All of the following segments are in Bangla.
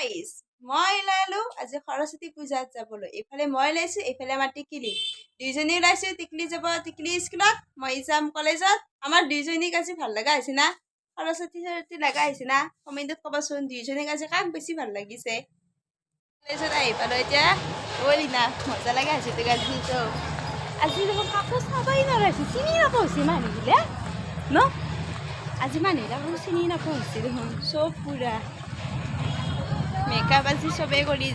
গাইজ মই ওলালো, আজি সৰস্বতী পূজাত যাবলৈ। এইফালে মই ওলাইছো, এইফালে আমাৰ টিকিলি। দুইজনী ওলাইছো, টিকিলি যাব, টিকিলি স্কুলত, মই যাম কলেজত। আমাৰ দুইজনীক আজি ভালো লগা হৈছে না? সৰস্বতী সৰস্বতী লগা হৈছে না? কমেণ্টত ক'বাচোন, দুইজনীক আজি কাক বেছি ভালো লাগিছে? কলেজত আহি পালোঁ এতিয়া ঐ লিনা মজা লগা হৈছে তো আজি দেখোন কাকো চাবাই নৰাইছে চিনি নাপাওঁ হৈছে মানুহগিলা ন? আজি মানুহবিলাকো চিনি নাপাওঁ হৈছে দেখোন, চব পুৰা। মেকআপ আজি চবেই কৰি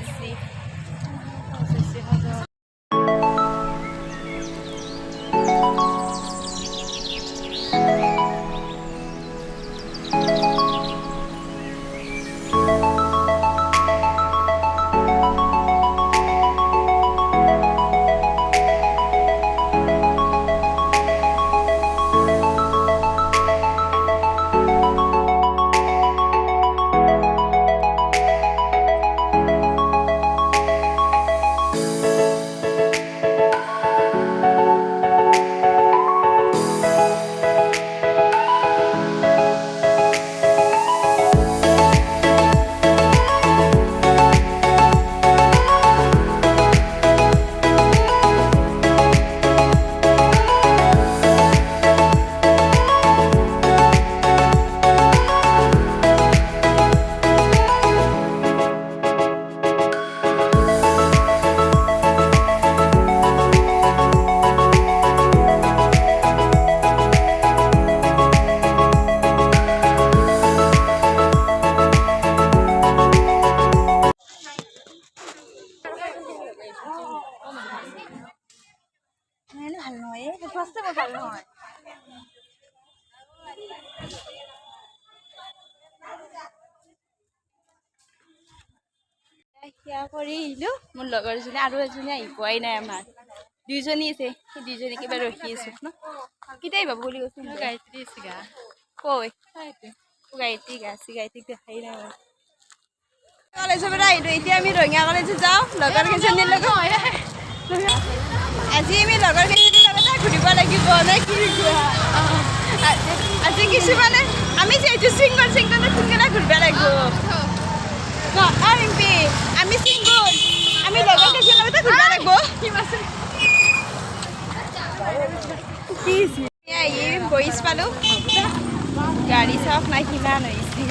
নহয় সেয়া কৰি আহিলোঁ মোৰ লগৰজনী আৰু এজনী আহি পোৱাই নাই আমাৰ। দুইজনী আছে সেই দুইজনী কিবা ৰখি আছো ন? কেতিয়া আহিবা বুলি কৈছিল গায়ত্ৰী চিগা কৈ। গায়ত্ৰী। গাছি গায়ত্ৰীক দেখাই নাই মই। কলেজৰ পৰা আহিলোঁ এতিয়া আমি ৰঙিয়া কলেজত যাওঁ লগৰ কেইজনীৰ লগত। আজি আমি লগৰ কেইজনীৰ ঘূৰিব লাগিব নে কি? আজি কিছুমানে, আমি যিহেতু ছিংগল ছিংগলে ছিংগলে ঘূৰিব লাগিব। ৰিম্পী আমি ছিংগল আমি লগৰ কেইজনীৰ লগতে ঘূৰিব লাগিব। এয়া আহি বইজ পালোঁ। গাড়ী চাওক নাই, কিমান হৈছে।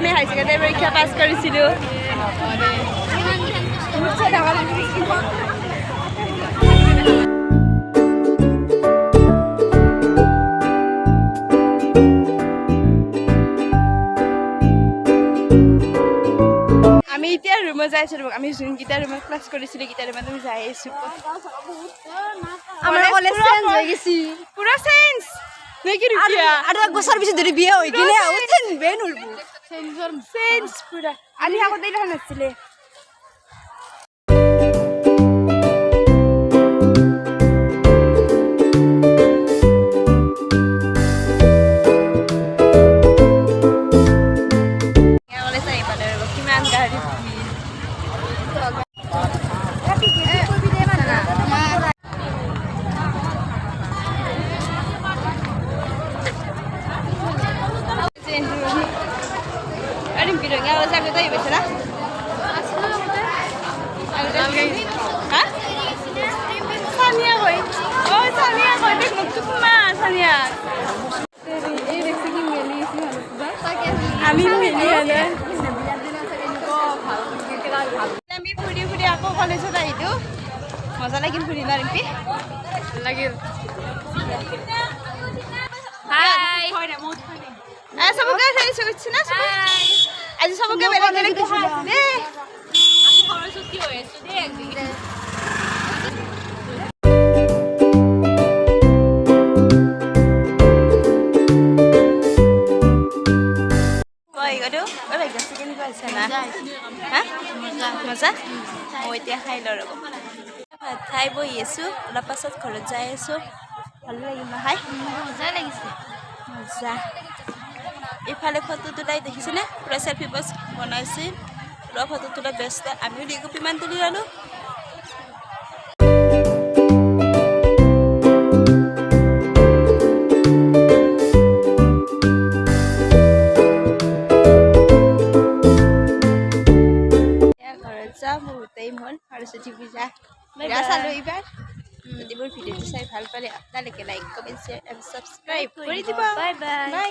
আমি হাই ছেকেণ্ডেৰী পৰীক্ষা পাছ কৰিছিলোঁ আমি এতিয়া ৰুমত যাই আছোঁ আমি যোনকেইটা ৰুমত ক্লাছ কৰিছিলোঁ কেইটা ৰুমত আমি যাই আছোঁ। আমাৰ কলেজ চেঞ্জ হৈ গেছি পুৰা চেঞ্জ নে কি ৰুকিয়া? আৰু এক বছৰ পিছত যদি বিয়া হৈ কিনে আৰু চেঞ্জবে নলব চেঞ্জ পুৰা আমি আগতে দেখা নাছিলে কিমান গাড়ী ভিৰ আৰু বিৰঙা কলেজ আগতে আহি পাইছে না আগতে হা চানিয়া কয় অ চানিয়া কয় দেখ মুখটো সোমা চানিয়া আমি মিলি আনে আমি ফুৰি ফুৰি আকৌ কলেজত আহিলোঁ। মজা লাগিল ফুৰি ন? ৰিম্পী লাগিল চবকে চাইছো না? আজি চবকে বেলেগ বেলেগ দেই মজা মই এতিয়া খাই লওঁ ৰ'ব ভাত খাই বহি আছোঁ অলপ পাছত ঘৰত যাই আছোঁ ভাল লাগিল নহয় মজা লাগিছে মজা এইফালে ফটো তোলাই দেখিছেনে? পূৰা চেল্ফি পষ্ট বনাইছে। ফুলৰ ফটো তোলা ব্যস্ত। আমিও দুকপিমান তুলি ল'লোঁ। এতিয়া ঘৰত যাওঁ বহুত টাইম সৰস্বতী পূজা চালোঁ এইবাৰ। যদি মোৰ ভিডিঅ'টো চাই ভালো পালে আপোনালোকে লাইক কমেণ্ট শ্বেয়াৰ আৰু ছাবস্ক্ৰাইব কৰি দিব। Bye bye